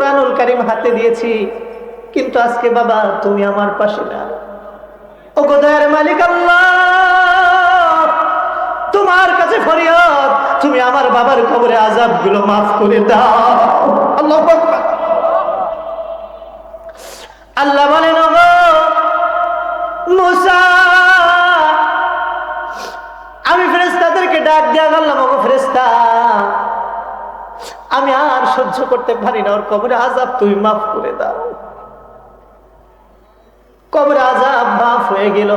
কোরআনুল কারিম হাতে দিয়েছি, কিন্তু আজকে বাবা তুমি আমার পাশে না ও গোদায়ের মালিক আল্লাহ, তোমার কাছে ফরিয়াদ, তুমি আমার বাবার কবরে আজাবগুলো মাফ করে দাও আল্লাহ। আল্লাহ বলেন আমি ফেরেস্তাদেরকে ডাক দেয়া গেলাম ফেরেস্তা আমি আর সহ্য করতে পারি না। ওর কবরে আজাব তুমি মাফ করে দাও। কবরে আজাব মাফ হয়ে গেল।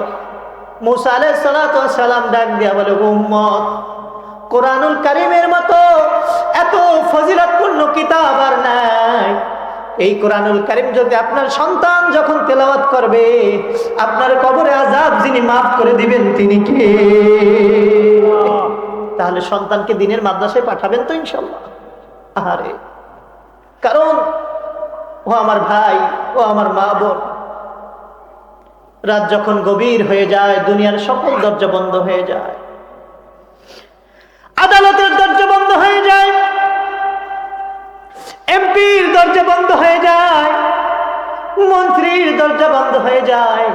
মুসা আলাইহিস সালাতু সালাম ডাক দিয়া বলে "গো উম্মত কোরআনুল কারিমের মতো এত ফজিলতপূর্ণ কিতাব আর নাই। এই কোরআনুল কারিম যদি আপনার সন্তান যখন তেলাওয়াত করবে আপনার কবরে আজাব যিনি মাফ করে দিবেন তিনি কে? তাহলে সন্তানকে দিনের মাদ্রাসায় পাঠাবেন তো ইনশাল্লাহ আহারে। কারণ, ও আমার ভাই, ও আমার মা বোন, রাত যখন গভীর হয়ে যায়, দুনিয়ার সকল দরজা বন্ধ হয়ে যায়। আদালতের দরজা বন্ধ হয়ে যায়। এমপির দরজা বন্ধ হয়ে যায়। মন্ত্রীর দরজা বন্ধ হয়ে যায়।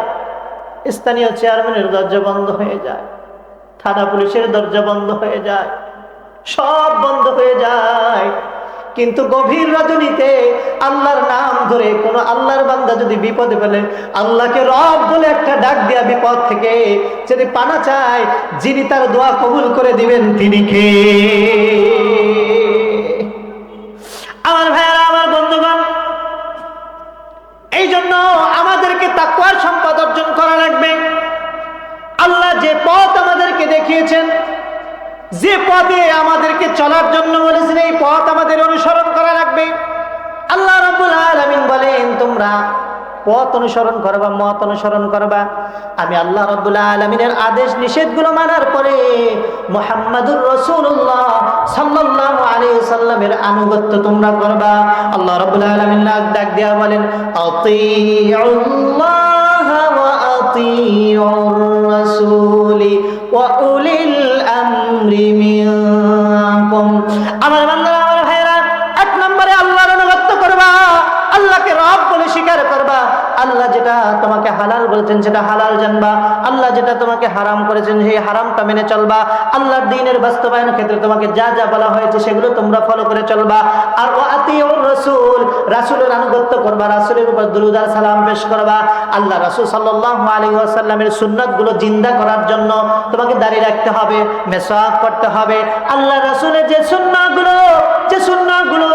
স্থানীয় চেয়ারম্যানের দরজা বন্ধ হয়ে যায়। থানা পুলিশের দরজা বন্ধ হয়ে যায়। সব বন্ধ হয়ে যায়। কিন্তু গভীর রজনীতে আল্লাহর নাম ধরে কোন আল্লাহর বান্দা যদি বিপদে ফেলে, আল্লাহকে রব বলে একটা ডাক দেয়া বিপদ থেকে যদি পানা চায়, যিনি তার দোয়া কবুল করে দিবেন তিনি কে? আমার ভাইয়ারা, আমার বন্ধুগণ এই জন্য আমাদেরকে তাকুয়ার সম্পদ অর্জন করা লাগবে। আল্লাহ যে পথ আমাদেরকে দেখিয়েছেন, যে পথে আমাদেরকে চলার জন্য বলেছেন, এই পথ আমাদের অনুসরণ করা লাগবে আল্লাহ রাব্বুল আলামিন বলেন তোমরা পথ অনুসরণ করবা, মত অনুসরণ করবা। আমি আল্লাহ রাব্বুল আলামিনের আদেশ নিষেধগুলো মানার পরে মুহাম্মাদুর আলাইহি সাল্লামের আনুগত্য তোমরা করবা। আল্লাহ আলামিন নাক ডাক দিয়া বলেন উলিল আমরি মিনকুম। আল্লাহ যেটা তোমাকে হালাল বলেছেন সেটা হালাল জানবা। আল্লাহ যেটা তোমাকে হারাম করেছেন, সেই হারামটা মেনে চলবা। আল্লাহর দিনের বাস্তবায়ন ক্ষেত্রে তোমাকে যা যা বলা হয়েছে সেগুলো তোমরা ফলো করে চলবা। আর ও আতিউর রাসূল, রাসূলের আনুগত্য করবা, রাসূলের উপর দুরূদ আর সালাম পেশ করবা। আল্লাহ রাসূল সাল্লাল্লাহু আলাইহি ওয়াসাল্লামের সুন্নাতগুলো জিন্দা করার জন্য তোমাকে দাঁড়িয়ে রাখতে হবে, মেসওয়াক করতে হবে। আল্লাহ রাসূলের যে সুন্নাহগুলো যে সুন্নাহগুলো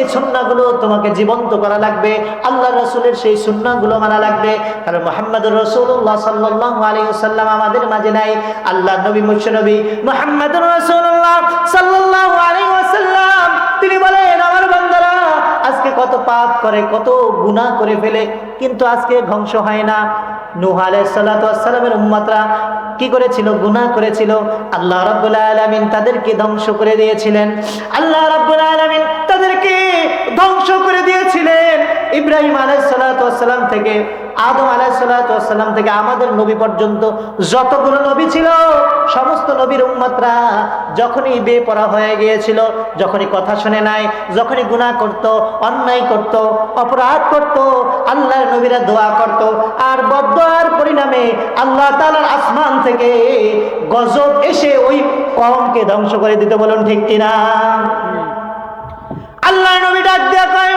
সেই সুন্নাহগুলো তোমাকে জীবন্ত করা লাগবে আল্লাহ রাসূলের সেই সুন্নাহগুলো মানা লাগবে। কারণ মুহাম্মদুর রাসূলুল্লাহ সাল্লাল্লাহু আলাইহি আমাদের মাঝে নাই। আল্লাহ নবী মুর্শিদ নবী মুহাম্মদুর রাসূলুল্লাহ সাল্লাল্লাহু তিনি বলেন, আমার বান্দারা, আজকে কত পাপ করে, কত গুনাহ করে ফেলে, কিন্তু আজকে ধ্বংস হয় না। নূহ উম্মতরা কি করেছিল? গুনাহ করেছিল। আল্লাহ রাব্বুল আলামিন তাদেরকে ধ্বংস করে দিয়েছিলেন। আল্লাহ রাব্বুল আলামিন তাদেরকে ধ্বংস করে দিয়েছিলেন। ইব্রাহিম আলাইহিস সালাতু ওয়াস সালাম থেকে, আদম আলাইহিস সালাতু ওয়াস সালাম থেকে আমাদের নবী পর্যন্ত যতগুলো নবী ছিল, সমস্ত নবীর উম্মতরা যখনই বেপরা হয়ে গিয়েছিল, যখনই কথা শুনে নাই, যখনই গুনাহ করত, অন্যায় করত, অপরাধ করত, আল্লাহর নবীরা দোয়া করত, আর বদয়ার পরিণামে আল্লাহ তাআলার আসমান থেকে গজব এসে ওই কমকে ধ্বংস করে দিতে, বলুন ঠিক কিনা? আল্লাহ নবী ডাক দেয়া কয়,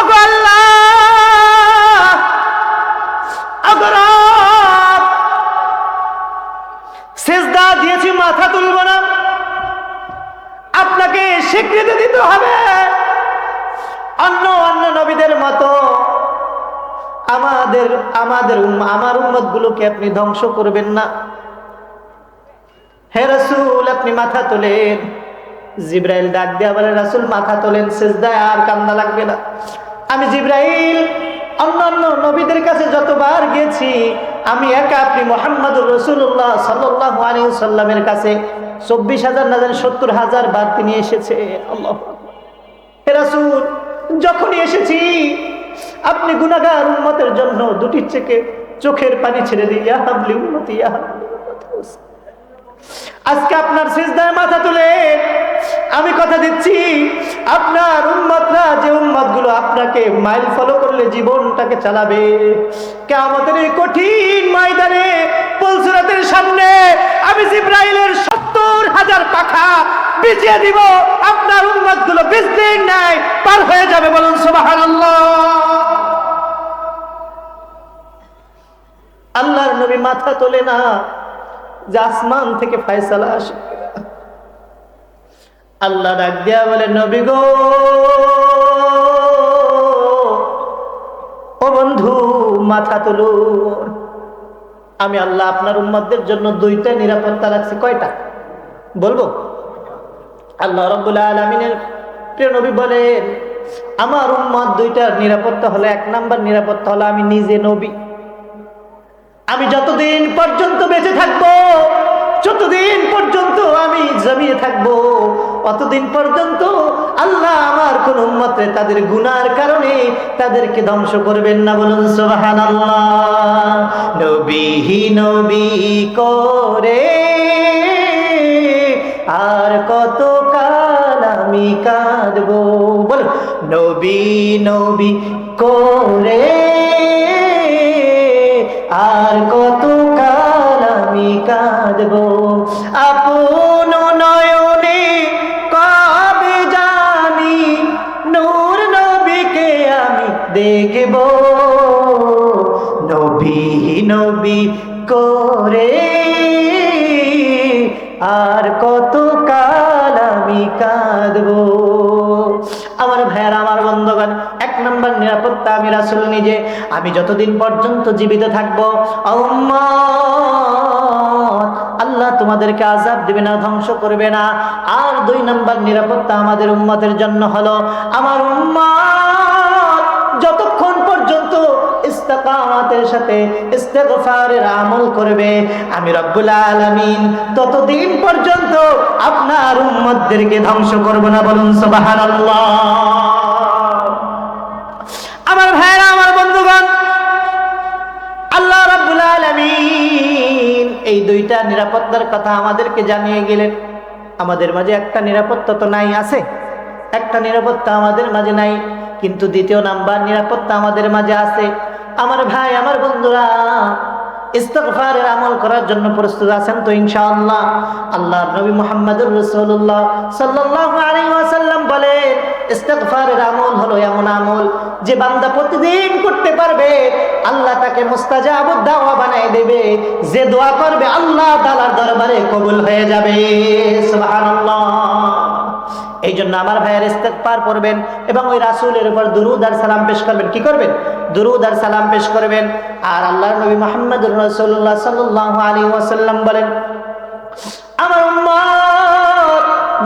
ওগো আল্লাহ দিয়েছি, মাথা তুলব না। আপনাকে স্বীকৃতি দিতে হবে। অন্য অন্য নবীদের মতো আমাদের আমাদের আমার উম্মত গুলোকে আপনি ধ্বংস করবেন না। হে রাসূল, আপনি মাথা তোলেন। জিব্রাইল ডাক দেয়া বলে, রাসুল, মাথা তোলেন, সেজদায় আর কান্না লাগবে না। আমি জিব্রাইল, অন্যান্য নবীদের কাছে যতবার গেছি আমি একা, আপনি মোহাম্মদুর রসুল্লাহ সাল্লামের কাছে চব্বিশ হাজার না জানি সত্তর হাজার বার তিনি এসেছে। আল্লাহ রাসূল, যখনই এসেছি, আপনি গুনাহগার উন্মতের জন্য দুটি চেকে চোখের পানি ছেড়ে দিই ইয়া হাবলি ইয়া আজকে আপনার সিজদায় মাথা তুলে আমি কথা দিচ্ছি, আপনার উম্মতরা যে উম্মত আপনাকে মাইল ফলো করলে জীবনটাকে চালাবে। কেমতের এই কঠিন ময়দানে, পুলসুরাতের সামনে আমি জিব্রাইলের সত্তর হাজার পাখা বিছিয়ে দিব। আপনার উন্মতগুলো বিজদিন নাই পার হয়ে যাবে বলুন সুবহানাল্লাহ। আল্লাহর নবী মাথা তোলে না যে আসমান থেকে ফয়সালা আসে। আল্লাহ ডাক দিয়া বলে, নবী গো, ও বন্ধু, মাথা তুলুন আমি আল্লাহ আপনার উম্মতদের জন্য দুইটা নিরাপত্তা রাখছি। কয়টা? বলব? আল্লাহ রব্বুল আলমিনের প্রিয় নবী বলেন, আমার উম্মত দুইটা নিরাপত্তা হলো, এক নাম্বার নিরাপত্তা হলো আমি নিজে নবী। আমি যতদিন পর্যন্ত বেঁচে থাকব, যতদিন পর্যন্ত আমি জমিয়ে থাকব অতদিন পর্যন্ত আল্লাহ আমার কোন উম্মতে তাদের গুনার কারণে তাদেরকে ধ্বংস করবেন না বলুন সোহান নবী করে আর কত কাল আমি কাঁদবো বলো নবী নবী করে আর কত কাল আমি কাঁদব আমি কাঁদব। আমার ভাইয়ার, আমার বন্ধুগণ, এক নম্বর নিরাপত্তা আমি রাসুল নিজে। আমি যতদিন পর্যন্ত জীবিত থাকব আল্লাহ তোমাদেরকে আজাব দিবে না, ধ্বংস করবে না। আর দুই নম্বর নিরাপত্তা আমাদের উম্মতের জন্য হলো, আমার উম্মত, যতক্ষণ পর্যন্ত ইস্তেকামাতের সাথে ইস্তেগফারের আমল করবে। আমি রব্বুল আলামিন ততদিন পর্যন্ত আপনার উম্মতদেরকে ধ্বংস করব না বলুন সুবহানাল্লাহ। আমার ভাইরা আমার বন্ধুগণ, আল্লাহ রাব্বুল আলামিন এই দুইটা নিরাপত্তার কথা আমাদেরকে জানিয়ে গেলেন। আমাদের মাঝে একটা নিরাপত্তা তো নাই, আছে। একটা নিরাপত্তা আমাদের মাঝে নাই, কিন্তু দ্বিতীয় নাম্বার নিরাপত্তা আমাদের মাঝে আছে। আমার ভাই, আমার বন্ধুরা, ইস্তগফারের আমল করার জন্য প্রস্তুত আছেন তো ইনশাআল্লাহ। আল্লাহ নবী মুহাম্মদুর রাসূলুল্লাহ সাল্লাল্লাহু আলাইহি ওয়াসাল্লাম বলেন, ইস্তগফারের আমল হলো এমন আমল যে বান্দা প্রতিদিন করতে পারবে, আল্লাহ তাকে মুস্তাজাবুদ দাওয়া বানায় দেবে। যে দোয়া করবে, আল্লাহ তাআলার দরবারে কবুল হয়ে যাবে। সুবহানাল্লাহ। এই জন্য আমার ভাইয়ের ইস্তেকবার করবেন এবং ওই রাসূলের উপর দুরুদ আর সালাম পেশ করবেন। কি করবেন? দুরুদ আর সালাম পেশ করবেন। আর আল্লাহর নবী মুহাম্মদুর রাসূলুল্লাহ সাল্লাল্লাহু আলাইহি ওয়াসাল্লাম বলেন, আমার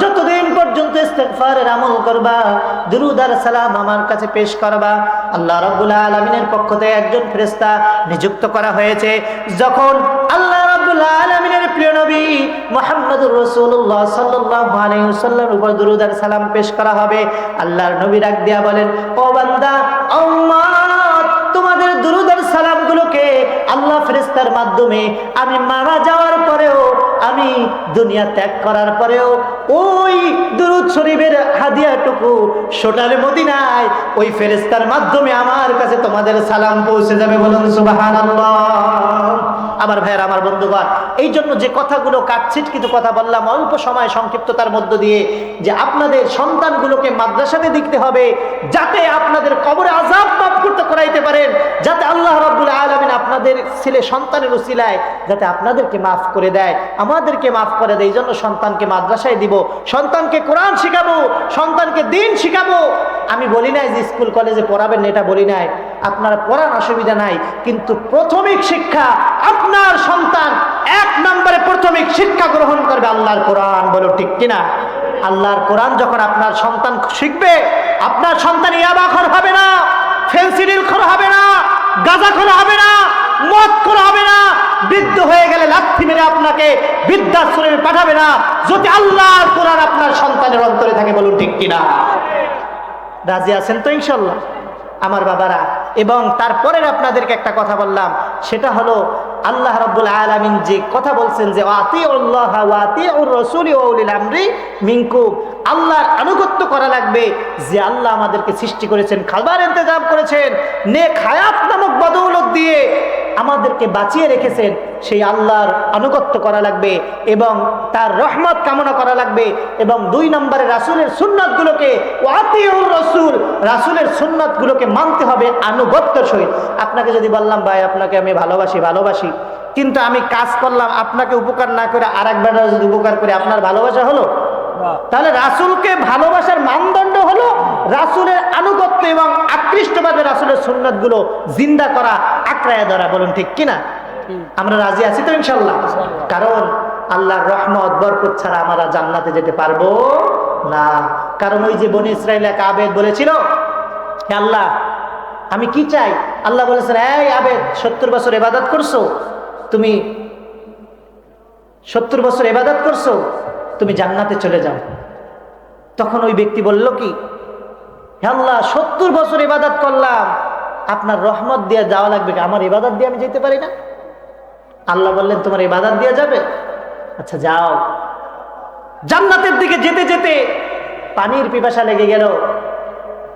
যতদিন পর্যন্ত ইস্তেগফারের আমল করবা, দুরুদ আর সালাম আমার কাছে পেশ করবা, আল্লাহ রাব্বুল আলামিনের পক্ষ থেকে একজন ফেরেশতা নিযুক্ত করা হয়েছে। যখন আল্লাহ সালাম পেশ করা হবে। আল্লাহর নবী ডাক দিয়া বলেন, ও বান্দা তোমাদের দুরুদ আর সালামগুলোকে আল্লাহ মাধ্যমে আমি মারা যাওয়ার পরেও, আমি দুনিয়া ত্যাগ করার পরেও ওই দুরুদ শরীফের হাদিয়াটুকু সোটারে মদিনায় ওই ফেরেশতার মাধ্যমে আমার কাছে তোমাদের সালাম পৌঁছে যাবে বলুন সুবহানাল্লাহ। আমার ভাইয়ের, আমার বন্ধুগণ, এই জন্য যে কথাগুলো কাটছিট, কিন্তু কথা বললাম অল্প সময় সংক্ষিপ্ততার মধ্য দিয়ে, যে আপনাদের সন্তানগুলোকে মাদ্রাসাতে দেখতে হবে, যাতে আপনাদের কবরে আজাদ মাফ করতে করাইতে পারেন যাতে আল্লাহ রাব্বুল আপনাদের ছেলে সন্তানের উসিলায় যাতে আপনাদেরকে মাফ করে দেয়, আমাদেরকে মাফ করে দেয় এই জন্য সন্তানকে মাদ্রাসায় দিব, সন্তানকে কোরআন শিখাবো, সন্তানকে দিন শিখাবো। আমি বলি নাই যে স্কুল, কলেজে পড়াবেন এটা বলি নাই। আপনারা পড়ার অসুবিধা নাই, কিন্তু প্রাথমিক শিক্ষা আপনার সন্তান এক নম্বরে প্রাথমিক শিক্ষা গ্রহণ করবে আল্লাহর কোরআন, বলো ঠিক কিনা? আল্লাহর কোরআন যখন আপনার সন্তান শিখবে, আপনার সন্তান ইয়াবাখর হবে না ফেন্সিডিল খর হবে না, গাঁজা খর হবে না মদ খর হবে না। বৃদ্ধ হয়ে গেলে লাথি মেরে আপনাকে বৃদ্ধাশ্রমে পাঠাবে না। যদি আল্লাহর কোরআন আপনার সন্তানের অন্তরে থাকে, বলুন ঠিক কিনা? রাজি আছেন তো ইনশাল্লাহ আমার বাবারা, এবং তারপরের আপনাদেরকে একটা কথা বললাম। সেটা হলো, আল্লাহ রাব্বুল আলামিন যে কথা বলছেন যে মিনকুম। আল্লাহর আনুগত্য করা লাগবে যে, আল্লাহ আমাদেরকে সৃষ্টি করেছেন খাবার ইন্তজাম করেছেন। নেক হায়াত নামক বদৌলত দিয়ে আমাদেরকে বাঁচিয়ে রেখেছেন, সেই আল্লাহর আনুগত্য করা লাগবে এবং তার রহমত কামনা করা লাগবে এবং দুই নম্বরে রাসুলের সুন্নতগুলোকে, ওয়াতিউর রসুল, রাসুলের সুন্নতগুলোকে মানতে হবে আনুগত্যের সহিত। আপনাকে যদি বললাম, ভাই, আপনাকে আমি ভালোবাসি ভালোবাসি, কিন্তু আমি কাজ করলাম, আপনাকে উপকার না করে আর একবার যদি উপকার করে আপনার ভালোবাসা হলো? তাহলে রাসুলকে ভালোবাসার মানদণ্ড হলো রাসুলের আনুগত্য এবং আকৃষ্টভাবে রাসুলের সুন্নতগুলো জিন্দা করা আঁকড়ায় ধরা, বলুন ঠিক কিনা? আমরা রাজি আছি তো ইনশাল্লাহ? কারণ আল্লাহর রহমত, বরকত ছাড়া আমরা জান্নাতে যেতে পারব না। কারণ ওই যে বনি ইসরায়েল এক আবেদ বলেছিল আল্লাহ, আমি কি চাই? আল্লাহ বলেছেন, এই আবেদ, সত্তর বছর এবাদত করছ? তুমি সত্তর বছর এবাদত করছ? তুমি জান্নাতে চলে যাও। তখন ওই ব্যক্তি বলল কি, "হে আল্লাহ, সত্তর বছর ইবাদত করলাম আপনার রহমত দিয়ে যাওয়া লাগবে? আমার ইবাদত দিয়ে আমি যেতে পারি না? আল্লাহ বললেন, তোমার ইবাদত দিয়ে যাবে? আচ্ছা যাও। জান্নাতের দিকে যেতে যেতে পানির পিপাসা লেগে গেল।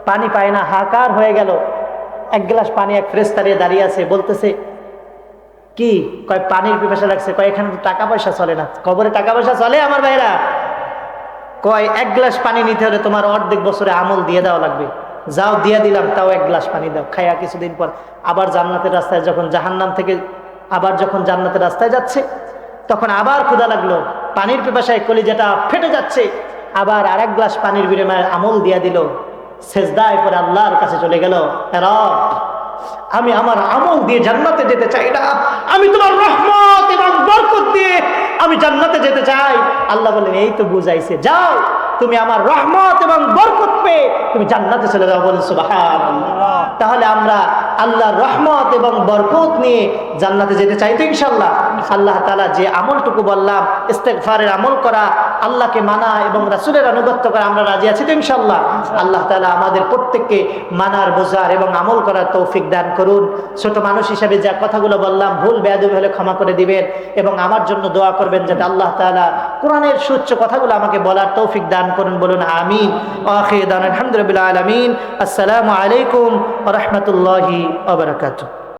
পানি পায় না হাকার হয়ে গেল। এক গ্লাস পানি এক ফ্রেস্তারিয়ে দাঁড়িয়ে আছে, বলতেছে, কি? কয়, পানির পিপাসা লাগছে? কয়, এখানে তো টাকা পয়সা চলে না। কবরে টাকা পয়সা চলে আমার ভাইরা কয়, এক গ্লাস পানি নিতে হলে তোমার অর্ধেক বছরে আমল দিয়ে দেওয়া লাগবে। যাও দিয়ে দিলাম, তাও এক গ্লাস পানি দাও। খাইয়া কিছুদিন পর আবার জান্নাতের রাস্তায় যখন জাহান্নাম থেকে, আবার যখন জান্নাতের রাস্তায় যাচ্ছে, তখন আবার ক্ষুধা লাগল। পানির পিপাসায় কলিজাটা ফেটে যাচ্ছে। আবার আর এক গ্লাস পানির বিনিময়ে আমল দিয়ে দিল। সেজদায় পরে আল্লাহর কাছে চলে গেল "হে রব, আমি আমার আমল দিয়ে জান্নাতে যেতে চাই না। আমি তোমার রহমত এবং বরকত দিয়ে আমি জান্নাতে যেতে চাই। আল্লাহ বলেন এই তো বুঝাইছে, যাও। তুমি আমার রহমত এবং বরকত পেয়ে তুমি জান্নাতে চলে যাও বলেন সুবাহান তাহলে আমরা আল্লাহর রহমত এবং বরকত নিয়ে জান্নাতে যেতে চাই তো ইনশাল্লাহ আল্লাহ তালা যে আমলটুকু বললাম ইস্তেকফারের আমল করা, আল্লাহকে মানা এবং রাসুলের আনুগত্য করা, আমরা রাজি আছি তো ইনশাল্লাহ আল্লাহ তালা আমাদের প্রত্যেককে মানার, বোঝার এবং আমল করার তৌফিক দান করুন। ছোট মানুষ হিসেবে যা কথাগুলো বললাম, ভুল বেয়াদবি হলে ক্ষমা করে দিবেন এবং আমার জন্য দোয়া করবেন যাতে আল্লাহ তালা কোরআনের সুচ্চ কথাগুলো আমাকে বলার তৌফিক দান করুন। বলুন, আমিন। আলহামদুলিল্লাহ আলমিন। আসসালামু আলাইকুম রহমতুল্লাহি আবরকাত